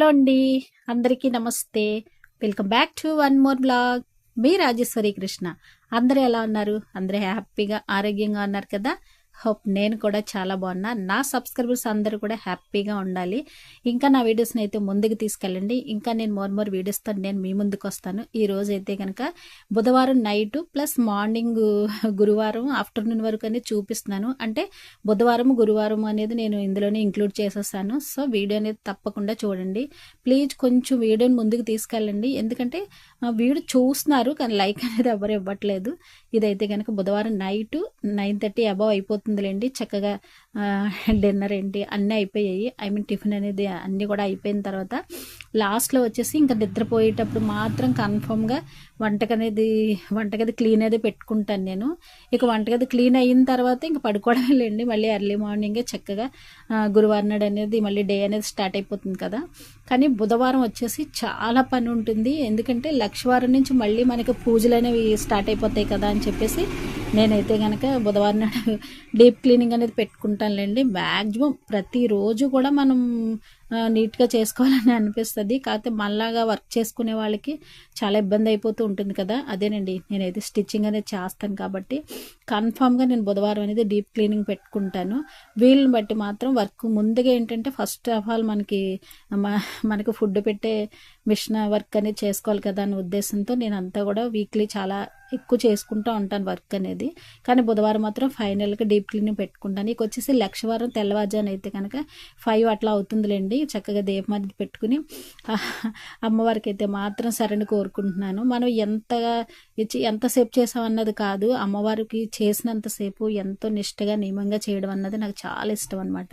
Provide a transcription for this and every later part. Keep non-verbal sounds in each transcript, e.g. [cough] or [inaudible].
Hello అండి. అందరికీ నమస్తే. Welcome back to one more blog మీ రాజేశ్వరి కృష్ణ. అందరూ ఎలా ఉన్నారు? అందరూ హ్యాపీగా ఆరోగ్యంగా ఉన్నారు కదా? హోప్ నేను కూడా చాలా బాగున్నా. నా సబ్స్క్రైబర్స్ అందరూ కూడా హ్యాపీగా ఉండాలి. ఇంకా నా వీడియోస్ని అయితే ముందుకు తీసుకెళ్ళండి. ఇంకా నేను మోర్ మోర్ వీడియోస్తో నేను మీ ముందుకు వస్తాను. ఈ రోజు అయితే కనుక బుధవారం నైట్ ప్లస్ మార్నింగ్ గురువారం ఆఫ్టర్నూన్ వరకు అనేది చూపిస్తున్నాను. అంటే బుధవారం గురువారం అనేది నేను ఇందులోనే ఇంక్లూడ్ చేసేసాను సో వీడియో అనేది తప్పకుండా చూడండి. ప్లీజ్ కొంచెం వీడియోని ముందుకు తీసుకెళ్ళండి. ఎందుకంటే ఆ, వీడియో చూస్తున్నారు కానీ లైక్ అనేది ఎవరు ఇవ్వట్లేదు. ఇదైతే కనుక బుధవారం నైట్ నైన్ థర్టీ అబవ్ అయిపోతుందిలేండి. చక్కగా డిన్నర్ ఏంటి అన్నీ అయిపోయాయి. ఐ మీన్ టిఫిన్ అనేది అన్నీ కూడా అయిపోయిన తర్వాత లాస్ట్లో వచ్చేసి ఇంకా నిద్రపోయేటప్పుడు మాత్రం కన్ఫర్మ్గా వంటకి అనేది వంటగది క్లీన్ అనేది పెట్టుకుంటాను నేను. ఇక వంటగది క్లీన్ అయిన తర్వాత ఇంకా పడుకోవడమే లేండి. మళ్ళీ ఎర్లీ మార్నింగే చక్కగా గురువారం నాడు అనేది మళ్ళీ డే అనేది స్టార్ట్ అయిపోతుంది కదా. కానీ బుధవారం వచ్చేసి చాలా పని ఉంటుంది. ఎందుకంటే లక్షవారం నుంచి మళ్ళీ మనకి పూజలు అనేవి స్టార్ట్ అయిపోతాయి కదా అని చెప్పేసి నేనైతే కనుక బుధవారం నాడు డీప్ క్లీనింగ్ అనేది పెట్టుకుంటానులేండి. మ్యాక్సిమం ప్రతిరోజు కూడా మనం నీట్గా చేసుకోవాలని అనిపిస్తుంది. కాకపోతే మళ్ళాగా వర్క్ చేసుకునే వాళ్ళకి చాలా ఇబ్బంది అయిపోతూ ఉంటుంది కదా. అదేనండి. నేనైతే స్టిచ్చింగ్ అనేది చేస్తాను కాబట్టి కన్ఫామ్గా నేను బుధవారం అనేది డీప్ క్లీనింగ్ పెట్టుకుంటాను. వీళ్ళని బట్టి మాత్రం వర్క్ ముందుగా ఏంటంటే ఫస్ట్ ఆఫ్ ఆల్ మనకి మ- మనకు ఫుడ్ పెట్టే మిషన్ వర్క్ అనేది చేసుకోవాలి కదా అనే ఉద్దేశంతో నేను అంతా కూడా వీక్లీ చాలా ఎక్కువ చేసుకుంటూ ఉంటాను వర్క్ అనేది. కానీ బుధవారం మాత్రం ఫైనల్గా డీప్ క్లీనింగ్ పెట్టుకుంటాను ఇక వచ్చేసి లక్షవారం తెల్లవారుజాను అయితే కనుక ఫైవ్ అట్లా అవుతుందిలేండి. చక్కగా దీపమది పెట్టుకుని అమ్మవారికి అయితే మాత్రం సరైన కోరుకుంటున్నాను. మనం ఎంతగా ఇచ్చి ఎంతసేపు చేసామన్నది కాదు అమ్మవారికి చేసినంతసేపు ఎంతో నిష్టగా నియమంగా చేయడం అన్నది నాకు చాలా ఇష్టం అనమాట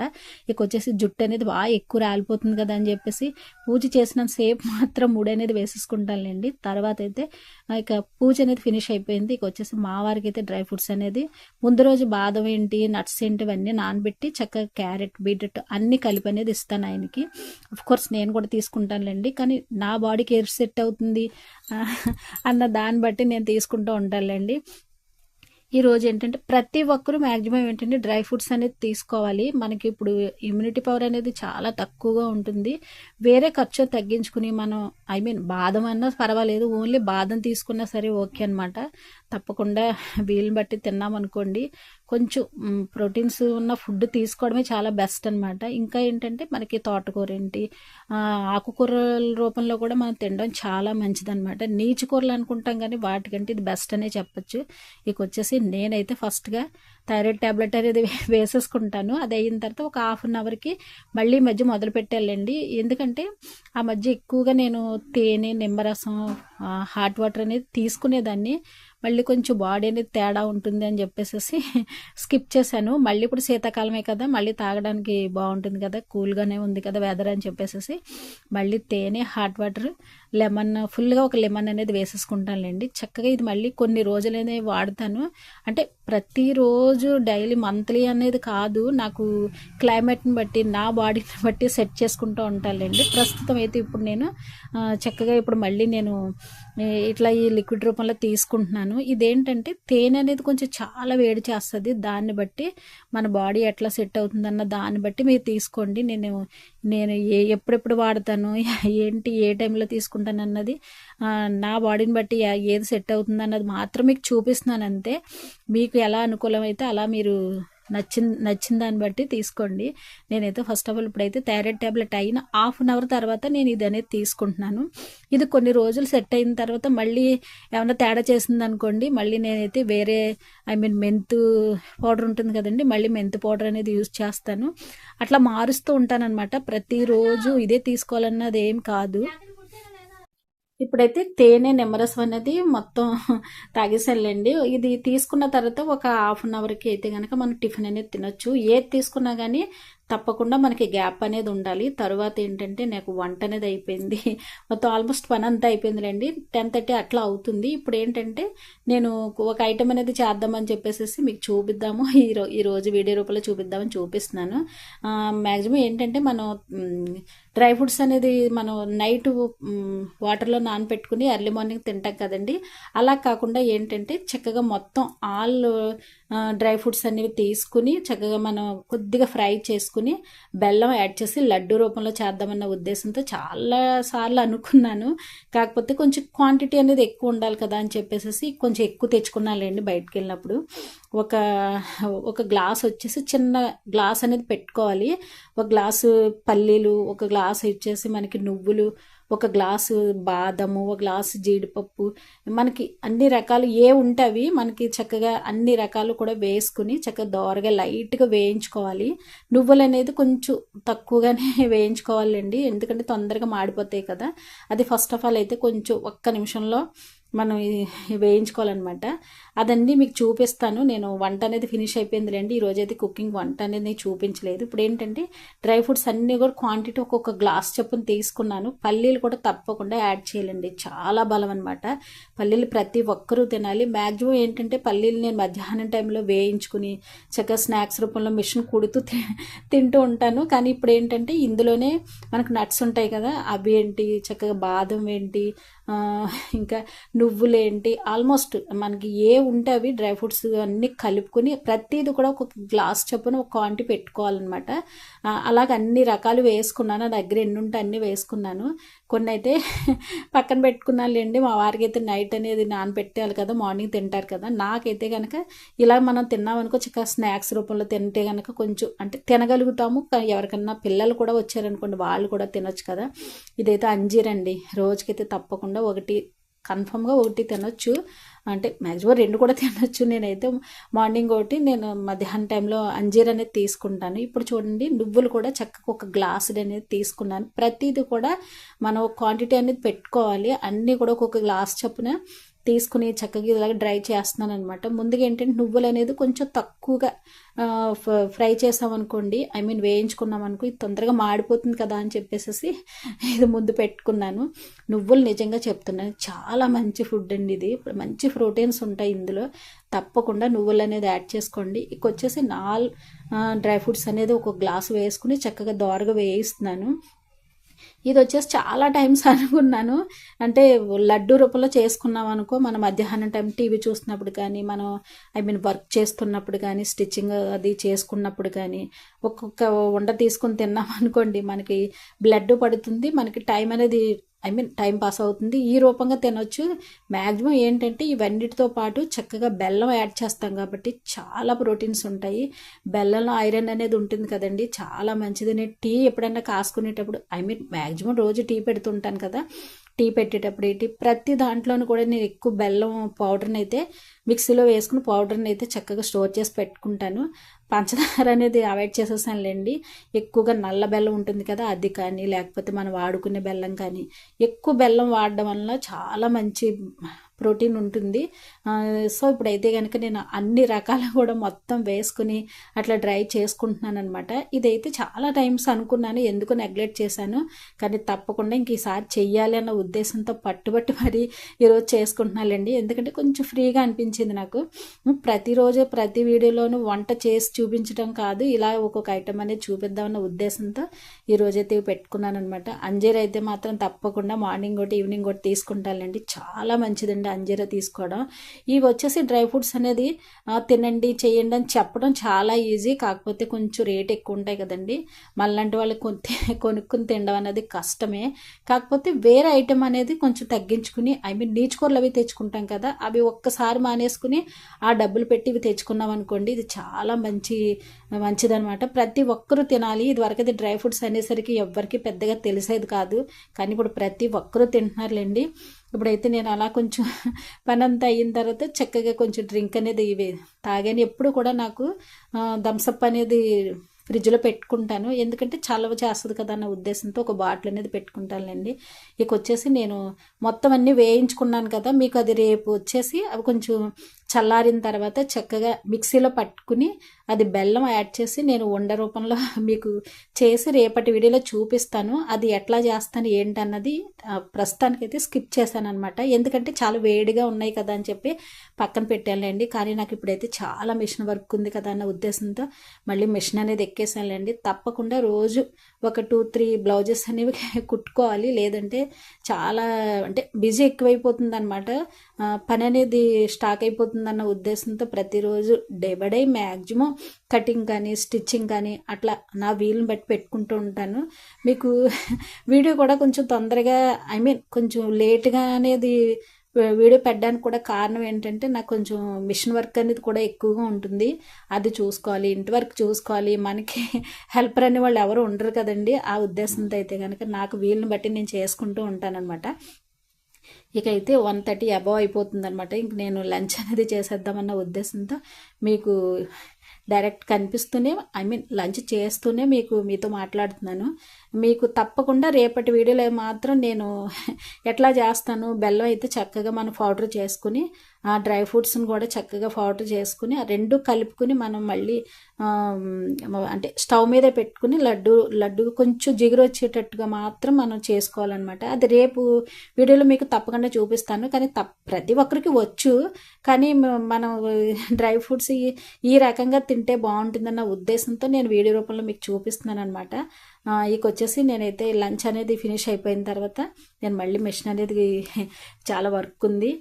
ఇక వచ్చేసి జుట్టు అనేది బాగా ఎక్కువ రాలిపోతుంది కదా అని చెప్పేసి పూజ చేసినంత సేపు మాత్రం ముడి అనేది వేసేసుకుంటానులేండి. తర్వాత అయితే ఇక పూజ అనేది ఫినిష్ అయిపోయింది. ఇక వచ్చేసి మా వారికి అయితే డ్రై ఫ్రూట్స్ అనేది. ముందు రోజు బాదం ఏంటి నట్స్ ఏంటి ఇవన్నీ నానబెట్టి చక్కగా క్యారెట్ బీట్రూట్ అన్ని కలిపి అనేది ఇస్తాను ఆయనకి. కోర్స్ నేను కూడా తీసుకుంటానులేండి. కానీ నా బాడీకి ఎయిర్ సెట్ అవుతుంది? అన్న దాన్ని బట్టి నేను తీసుకుంటూ ఉంటానులేండి. ఈ రోజు ఏంటంటే ప్రతి ఒక్కరూ మ్యాక్సిమం ఏంటంటే డ్రై ఫ్రూట్స్ అనేది తీసుకోవాలి. మనకి ఇప్పుడు ఇమ్యూనిటీ పవర్ అనేది చాలా తక్కువగా ఉంటుంది. వేరే ఖర్చు తగ్గించుకుని మనం ఐ మీన్ బాదం అన్నా పర్వాలేదు ఓన్లీ బాదం తీసుకున్నా సరే ఓకే అనమాట తప్పకుండా వీలుని బట్టి తిన్నామనుకోండి. కొంచెం ప్రోటీన్స్ ఉన్న ఫుడ్ తీసుకోవడమే చాలా బెస్ట్ అనమాట ఇంకా ఏంటంటే మనకి తోటకూర ఏంటి ఆకుకూరల రూపంలో కూడా మనం తినడం చాలా మంచిదన్నమాట. నీచు కూరలు అనుకుంటాం కానీ వాటికంటే ఇది బెస్ట్ అనే చెప్పచ్చు. ఇక వచ్చేసి నేనైతే ఫస్ట్గా థైరాయిడ్ ట్యాబ్లెట్ అనేది వేసేసుకుంటాను. అది అయిన తర్వాత ఒక హాఫ్ అన్ అవర్కి మళ్ళీ ఈ మధ్య మొదలు పెట్టాలండి ఎందుకంటే ఆ మధ్య ఎక్కువగా నేను తేనె నిమ్మరసం హాట్ వాటర్ అనేది తీసుకునేదాన్ని. మళ్ళీ కొంచెం బాడీ అనేది తేడా ఉంటుంది అని చెప్పేసి స్కిప్ చేశాను. మళ్ళీ ఇప్పుడు శీతాకాలమే కదా మళ్ళీ తాగడానికి బాగుంటుంది కదా కూల్గానే ఉంది కదా వెదర్ అని చెప్పేసి మళ్ళీ తేనె హాట్ వాటర్ లెమన్ ఫుల్గా ఒక లెమన్ అనేది వేసేసుకుంటానులేండి. చక్కగా ఇది మళ్ళీ కొన్ని రోజులనే వాడతాను. అంటే ప్రతిరోజు డైలీ మంత్లీ అనేది కాదు నాకు క్లైమేట్ని బట్టి నా బాడీని [laughs] బట్టి సెట్ చేసుకుంటూ ఉంటానులేండి. ప్రస్తుతం అయితే ఇప్పుడు నేను చక్కగా ఇప్పుడు మళ్ళీ నేను ఇట్లా ఈ లిక్విడ్ రూపంలో తీసుకుంటున్నాను. ఇదేంటంటే తేనె అనేది కొంచెం చాలా వేడి చేస్తుంది. దాన్ని బట్టి మన బాడీ ఎట్లా సెట్ అవుతుందన్న దాన్ని బట్టి మీరు తీసుకోండి. నేను నేను ఏ ఎప్పుడెప్పుడు వాడతాను? [laughs] ఏంటి ఏ టైంలో తీసుకుంటాను అన్నది నా బాడీని బట్టి ఏది సెట్ అవుతుంది అన్నది మాత్రం మీకు చూపిస్తున్నాను అంతే మీకు ఎలా అనుకూలమైతే అలా మీరు నచ్చిన నచ్చిన దాన్ని బట్టి తీసుకోండి. నేనైతే ఫస్ట్ ఆఫ్ ఆల్ ఇప్పుడైతే థైరాయిడ్ ట్యాబ్లెట్ అయిన హాఫ్ అన్ అవర్ తర్వాత నేను ఇది అనేది తీసుకుంటున్నాను. ఇది కొన్ని రోజులు సెట్ అయిన తర్వాత మళ్ళీ ఏమైనా తేడా చేసింది అనుకోండి మళ్ళీ నేనైతే వేరే ఐ మీన్ మెంతు పౌడర్ ఉంటుంది కదండి మళ్ళీ మెంతు పౌడర్ అనేది యూజ్ చేస్తాను. అట్లా మారుస్తూ ఉంటానన్నమాట. ప్రతిరోజు ఇదే తీసుకోవాలన్నది ఏం కాదు. ఇప్పుడైతే తేనె నిమ్మరసం అనేది మొత్తం తాగేసానులేండి ఇది తీసుకున్న తర్వాత ఒక హాఫ్ అన్ అవర్కి అయితే కనుక మనం టిఫిన్ అనేది తినొచ్చు. ఏది తీసుకున్నా కానీ తప్పకుండా మనకి గ్యాప్ అనేది ఉండాలి. తర్వాత ఏంటంటే నాకు వంట అనేది అయిపోయింది. మొత్తం ఆల్మోస్ట్ పని అంతా అయిపోయిందిలేండి. టెన్ థర్టీ అట్లా అవుతుంది. ఇప్పుడు ఏంటంటే నేను ఒక ఐటమ్ అనేది చేద్దామని చెప్పేసి మీకు చూపిద్దాము. ఈ ఈరోజు ఈ రోజు వీడియో రూపంలో చూపిద్దామని చూపిస్తున్నాను. మ్యాక్సిమం ఏంటంటే మనం డ్రై ఫ్రూట్స్ అనేది మనం నైట్ వాటర్లో నానబెట్టుకుని ఎర్లీ మార్నింగ్ తింటాం కదండి. అలా కాకుండా ఏంటంటే చక్కగా మొత్తం ఆల్ డ్రై ఫ్రూట్స్ అనేవి తీసుకుని చక్కగా మనం కొద్దిగా ఫ్రై చేసుకుని బెల్లం యాడ్ చేసి లడ్డు రూపంలో చేద్దామన్న ఉద్దేశంతో చాలా సార్లు అనుకున్నాను. కాకపోతే కొంచెం క్వాంటిటీ అనేది ఎక్కువ ఉండాలి కదా అని చెప్పేసి కొంచెం ఎక్కువ తెచ్చుకున్నానులేండి బయటకు వెళ్ళినప్పుడు. ఒక ఒక గ్లాస్ వచ్చేసి చిన్న గ్లాస్ అనేది పెట్టుకోవాలి. ఒక గ్లాసు పల్లీలు ఒక గ్లాస్ వచ్చేసి మనకి నువ్వులు ఒక గ్లాసు బాదము ఒక గ్లాసు జీడిపప్పు. మనకి అన్ని రకాలు ఏ ఉంటవి మనకి చక్కగా అన్ని రకాలు కూడా వేసుకుని చక్కగా దోరగా లైట్గా వేయించుకోవాలి. నువ్వులు అనేది కొంచెం తక్కువగానే [laughs] వేయించుకోవాలండి. ఎందుకంటే తొందరగా మాడిపోతాయి కదా. అది ఫస్ట్ ఆఫ్ ఆల్ అయితే కొంచెం ఒక్క నిమిషంలో మనం వేయించుకోవాలన్నమాట. అదన్నీ మీకు చూపిస్తాను. నేను వంట అనేది ఫినిష్ అయిపోయింది రండి ఈరోజు అయితే కుకింగ్ వంట అనేది చూపించలేదు. ఇప్పుడు ఏంటంటే డ్రై ఫ్రూట్స్ అన్నీ కూడా క్వాంటిటీ ఒక్కొక్క గ్లాస్ చొప్పున తీసుకున్నాను. పల్లీలు కూడా తప్పకుండా యాడ్ చేయాలండి. చాలా బలం అనమాట పల్లీలు ప్రతి ఒక్కరూ తినాలి. మ్యాక్సిమం ఏంటంటే పల్లీలు నేను మధ్యాహ్నం టైంలో వేయించుకుని చక్కగా స్నాక్స్ రూపంలో మిషన్ కుడుతూ తింటూ ఉంటాను. కానీ ఇప్పుడు ఏంటంటే ఇందులోనే మనకు నట్స్ ఉంటాయి కదా అవి ఏంటి చక్కగా బాదం ఏంటి ఇంకా నువ్వులేంటి ఆల్మోస్ట్ మనకి ఏ ఉంటే అవి డ్రై ఫ్రూట్స్ అన్నీ కలుపుకొని ప్రతిది కూడా ఒక గ్లాస్ చొప్పున ఒక క్వాంటిటీ పెట్టుకోవాలన్నమాట. అలాగ అన్ని రకాలు వేసుకున్నాను. నా దగ్గర ఎన్ని ఉంటే అన్నీ వేసుకున్నాను. కొన్ని అయితే [laughs] పక్కన పెట్టుకున్నానులేండి మా వారికి అయితే నైట్ అనేది నానబెట్టాలి కదా మార్నింగ్ తింటారు కదా. నాకైతే కనుక ఇలా మనం తిన్నామనుకో చక్కగా స్నాక్స్ రూపంలో తింటే కనుక కొంచెం అంటే తినగలుగుతాము. ఎవరికన్నా పిల్లలు కూడా వచ్చారనుకోండి వాళ్ళు కూడా తినొచ్చు కదా. ఇదైతే అంజీరండి. రోజుకైతే తప్పకుండా ఒకటి కన్ఫామ్గా ఒకటి తినొచ్చు. అంటే మ్యాక్సిమం రెండు కూడా తినొచ్చు నేనైతే. మార్నింగ్ ఒకటి నేను మధ్యాహ్నం టైంలో అంజీర్ అనేది తీసుకుంటాను. ఇప్పుడు చూడండి నువ్వులు కూడా చక్కగా ఒక గ్లాస్ అనేది తీసుకున్నాను. ప్రతిదీ కూడా మనం క్వాంటిటీ అనేది పెట్టుకోవాలి. అన్నీ కూడా ఒక్కొక్క గ్లాస్ చొప్పున తీసుకుని చక్కగా ఇలాగ డ్రై చేస్తున్నాను అనమాట ముందుగా ఏంటంటే నువ్వులు అనేది కొంచెం తక్కువగా ఫ్రై చేసామనుకోండి ఐ మీన్ వేయించుకున్నాం అనుకో ఇది తొందరగా మాడిపోతుంది కదా అని చెప్పేసి ఇది ముందు పెట్టుకున్నాను. నువ్వులు నిజంగా చెప్తున్నాను చాలా మంచి ఫుడ్ అండి ఇది. మంచి ప్రోటీన్స్ ఉంటాయి ఇందులో. తప్పకుండా నువ్వులు అనేది యాడ్ చేసుకోండి. ఇక వచ్చేసి నాల్ డ్రై ఫ్రూట్స్ అనేది ఒక గ్లాస్ వేసుకుని చక్కగా దోరగా వేయిస్తున్నాను. ఇది వచ్చేసి చాలా టైమ్స్ [laughs] అనుకున్నాను. అంటే లడ్డు రూపంలో చేసుకున్నాం అనుకో మనం మధ్యాహ్నం టైం టీవీ చూసినప్పుడు కానీ మనం ఐ మీన్ వర్క్ చేస్తున్నప్పుడు కానీ స్టిచ్చింగ్ అది చేసుకున్నప్పుడు కానీ ఒక్కొక్క వండ తీసుకుని తిన్నాం [laughs] అనుకోండి మనకి బ్లడ్ పడుతుంది మనకి టైం అనేది ఐ మీన్ టైం పాస్ అవుతుంది. ఈ రూపంగా తినొచ్చు. మ్యాక్సిమం ఏంటంటే ఇవన్నిటితో పాటు చక్కగా బెల్లం యాడ్ చేస్తాం కాబట్టి చాలా ప్రోటీన్స్ ఉంటాయి. బెల్లంలో ఐరన్ అనేది ఉంటుంది కదండి. చాలా మంచిది. నేను టీ ఎప్పుడైనా కాసుకునేటప్పుడు ఐ మీన్ మ్యాక్సిమం రోజు టీ పెడుతుంటాను కదా. టీ పెట్టేటప్పుడు ఏంటి? ప్రతి దాంట్లోనూ కూడా నేను ఎక్కువ బెల్లం పౌడర్ని అయితే మిక్సీలో వేసుకుని పౌడర్ని అయితే చక్కగా స్టోర్ చేసి పెట్టుకుంటాను. పంచదార అనేది అవాయిడ్ చేసేసానులేండి. ఎక్కువగా నల్ల బెల్లం ఉంటుంది కదా అది కానీ లేకపోతే మనం వాడుకునే బెల్లం కానీ ఎక్కువ బెల్లం వాడడం వల్ల చాలా మంచి ప్రోటీన్ ఉంటుంది. సో ఇప్పుడైతే కనుక నేను అన్ని రకాల కూడా మొత్తం వేసుకుని అట్లా డ్రై చేసుకుంటున్నాను అనమాట ఇదైతే చాలా టైమ్స్ అనుకున్నాను ఎందుకు నెగ్లెక్ట్ చేశాను. కానీ తప్పకుండా ఇంక ఈసారి చెయ్యాలి అన్న ఉద్దేశంతో పట్టుబట్టి మరి ఈరోజు చేసుకుంటున్నానండి. ఎందుకంటే కొంచెం ఫ్రీగా అనిపించింది నాకు. ప్రతిరోజు ప్రతి వీడియోలోనూ వంట చేసి చూపించడం కాదు ఇలా ఒక్కొక్క ఐటమ్ అనేది చూపిద్దామన్న ఉద్దేశంతో ఈరోజైతే పెట్టుకున్నాను అనమాట అంజీర్ అయితే మాత్రం తప్పకుండా మార్నింగ్ ఒకటి ఈవినింగ్ ఒకటి తీసుకుంటానండి చాలా మంచిదండి కాకుండా అంజీరా తీసుకోవడం. ఇవి వచ్చేసి డ్రై ఫ్రూట్స్ అనేది తినండి చేయండి అని చెప్పడం చాలా ఈజీ. కాకపోతే కొంచెం రేట్ ఎక్కువ ఉంటాయి కదండి. మళ్ళంటి వాళ్ళు [laughs] కొనుక్కుని తినడం అనేది కష్టమే. కాకపోతే వేరే ఐటెం అనేది కొంచెం తగ్గించుకుని ఐ మీన్ నీచుకూరలు అవి తెచ్చుకుంటాం కదా అవి ఒక్కసారి మానేసుకుని ఆ డబ్బులు పెట్టి ఇవి తెచ్చుకున్నాం అనుకోండి ఇది చాలా మంచి మంచిదనమాట. ప్రతి ఒక్కరూ తినాలి. ఇది వరకు డ్రై ఫ్రూట్స్ అనేసరికి ఎవ్వరికి పెద్దగా తెలిసేది కాదు. కానీ ఇప్పుడు ప్రతి ఒక్కరూ తింటున్నారులేండి. ఇప్పుడైతే నేను అలా కొంచెం [laughs] పని అంతా అయిన తర్వాత చక్కగా కొంచెం డ్రింక్ అనేది ఇవి తాగాను. ఎప్పుడు కూడా నాకు థమ్సప్ అనేది ఫ్రిడ్జ్లో పెట్టుకుంటాను. ఎందుకంటే చలవ చేస్తుంది కదా అన్న ఉద్దేశంతో ఒక బాటిల్ అనేది పెట్టుకుంటానులేండి. ఇక వచ్చేసి నేను మొత్తం అన్నీ వేయించుకున్నాను కదా మీకు అది రేపు వచ్చేసి అవి కొంచెం చల్లారిన తర్వాత చక్కగా మిక్సీలో పట్టుకుని అది బెల్లం యాడ్ చేసి నేను ఉండ రూపంలో [laughs] మీకు చేసి రేపటి వీడియోలో చూపిస్తాను. అది ఎట్లా చేస్తాను ఏంటన్నది ప్రస్తుతానికైతే స్కిప్ చేశాను అనమాట ఎందుకంటే చాలా వేడిగా ఉన్నాయి కదా అని చెప్పి పక్కన పెట్టానులేండి. కానీ నాకు ఇప్పుడైతే చాలా మిషన్ వర్క్ ఉంది కదా అన్న ఉద్దేశంతో మళ్ళీ మిషన్ అనేది ఎక్కేసానులేండి తప్పకుండా రోజు ఒక టూ త్రీ బ్లౌజెస్ అనేవి [laughs] కుట్టుకోవాలి. లేదంటే చాలా అంటే బిజీ ఎక్కువైపోతుంది అనమాట పని అనేది స్టాక్ అయిపోతుందన్న ఉద్దేశంతో ప్రతిరోజు day by day maximum cutting కానీ స్టిచ్చింగ్ కానీ అట్లా నా వీలుని బట్టి పెట్టుకుంటూ ఉంటాను. మీకు [laughs] వీడియో కూడా కొంచెం తొందరగా ఐ మీన్ కొంచెం లేట్గా అనేది వీడియో పెట్టడానికి కూడా కారణం ఏంటంటే నాకు కొంచెం మిషన్ వర్క్ అనేది కూడా ఎక్కువగా ఉంటుంది. అది చూసుకోవాలి ఇంటి వర్క్ చూసుకోవాలి. మనకి హెల్పర్ అనే వాళ్ళు ఎవరు ఉండరు కదండి. ఆ ఉద్దేశంతో అయితే కనుక నాకు వీలుని బట్టి నేను చేసుకుంటూ ఉంటానన్నమాట. ఇక అయితే వన్ థర్టీ అబవ్ అయిపోతుంది అనమాట ఇంక నేను లంచ్ అనేది చేసేద్దామన్న ఉద్దేశంతో మీకు డైరెక్ట్ కనిపిస్తూనే ఐ మీన్ లంచ్ చేస్తూనే మీకు మీతో మాట్లాడుతున్నాను. మీకు తప్పకుండా రేపటి వీడియోలో మాత్రం నేను ఎట్లా చేస్తాను? బెల్లం అయితే చక్కగా మనం పౌడర్ చేసుకుని ఆ డ్రై ఫ్రూట్స్ని కూడా చక్కగా పౌడర్ చేసుకుని ఆ రెండు కలుపుకుని మనం మళ్ళీ అంటే స్టవ్ మీద పెట్టుకుని లడ్డు లడ్డు కొంచెం జిగురు వచ్చేటట్టుగా మాత్రం మనం చేసుకోవాలన్నమాట. అది రేపు వీడియోలో మీకు తప్పకుండా చూపిస్తాను. కానీ తప్ప ప్రతి ఒక్కరికి వచ్చు. కానీ మనం డ్రై ఫ్రూట్స్ ఈ రకంగా తింటే బాగుంటుందన్న ఉద్దేశంతో నేను వీడియో రూపంలో మీకు చూపిస్తున్నాను అనమాట ఇక వచ్చేసి నేనైతే లంచ్ అనేది ఫినిష్ అయిపోయిన తర్వాత నేను మళ్ళీ మిషన్ అనేది చాలా వర్క్ ఉంది.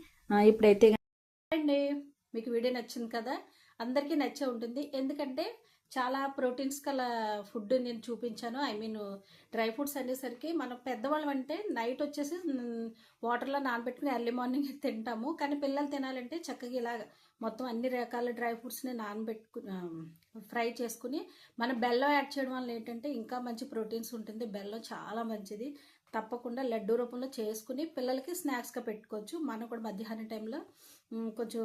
ఇప్పుడైతే అండి మీకు వీడియో నచ్చింది కదా? అందరికీ నచ్చే ఉంటుంది. ఎందుకంటే చాలా ప్రోటీన్స్ గల ఫుడ్ నేను చూపించాను. ఐ మీన్ డ్రై ఫ్రూట్స్ అనేసరికి మనం పెద్దవాళ్ళం అంటే నైట్ వచ్చేసి వాటర్లో నానబెట్టుకుని ఎర్లీ మార్నింగ్ తింటాము. కానీ పిల్లలు తినాలంటే చక్కగా ఇలాగ మొత్తం అన్ని రకాల డ్రై ఫ్రూట్స్ని నానబెట్టుకు ఫ్రై చేసుకుని మనం బెల్లం యాడ్ చేయడం వల్ల ఏంటంటే ఇంకా మంచి ప్రోటీన్స్ ఉంటుంది. బెల్లం చాలా మంచిది. తప్పకుండా లడ్డు రూపంలో చేసుకుని పిల్లలకి స్నాక్స్గా పెట్టుకోవచ్చు. మనం కూడా మధ్యాహ్నం టైంలో కొంచెం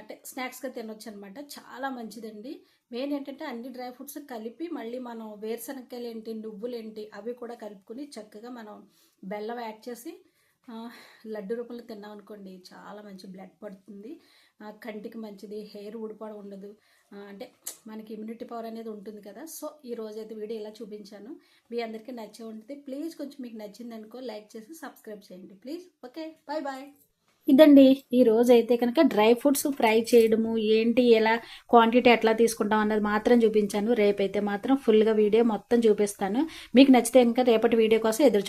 అంటే స్నాక్స్గా తినొచ్చు అనమాట చాలా మంచిదండి. మెయిన్ ఏంటంటే అన్ని డ్రై ఫ్రూట్స్ కలిపి మళ్ళీ మనం వేరుశనగకాయలు ఏంటి నువ్వులు ఏంటి అవి కూడా కలుపుకొని చక్కగా మనం బెల్లం యాడ్ చేసి లడ్డు రూపంలో తిన్నాం అనుకోండి చాలా మంచి బ్లడ్ పడుతుంది. కంటికి మంచిది హెయిర్ ఊడిపోవడం ఉండదు. అంటే మనకి ఇమ్యూనిటీ పవర్ అనేది ఉంటుంది కదా. సో ఈ రోజైతే వీడియో ఇలా చూపించాను. మీ అందరికీ నచ్చే ఉంటుంది. ప్లీజ్ కొంచెం మీకు నచ్చింది అనుకో లైక్ చేసి సబ్స్క్రైబ్ చేయండి. ప్లీజ్ ఓకే బాయ్ బాయ్ ఇదండి. ఈ రోజు అయితే కనుక డ్రై ఫ్రూట్స్ ఫ్రై చేయడము ఏంటి ఎలా క్వాంటిటీ ఎట్లా తీసుకుంటాం అన్నది మాత్రం చూపించాను. రేపైతే మాత్రం ఫుల్గా వీడియో మొత్తం చూపిస్తాను. మీకు నచ్చితే కనుక రేపటి వీడియో కోసం ఎదురు చూడండి.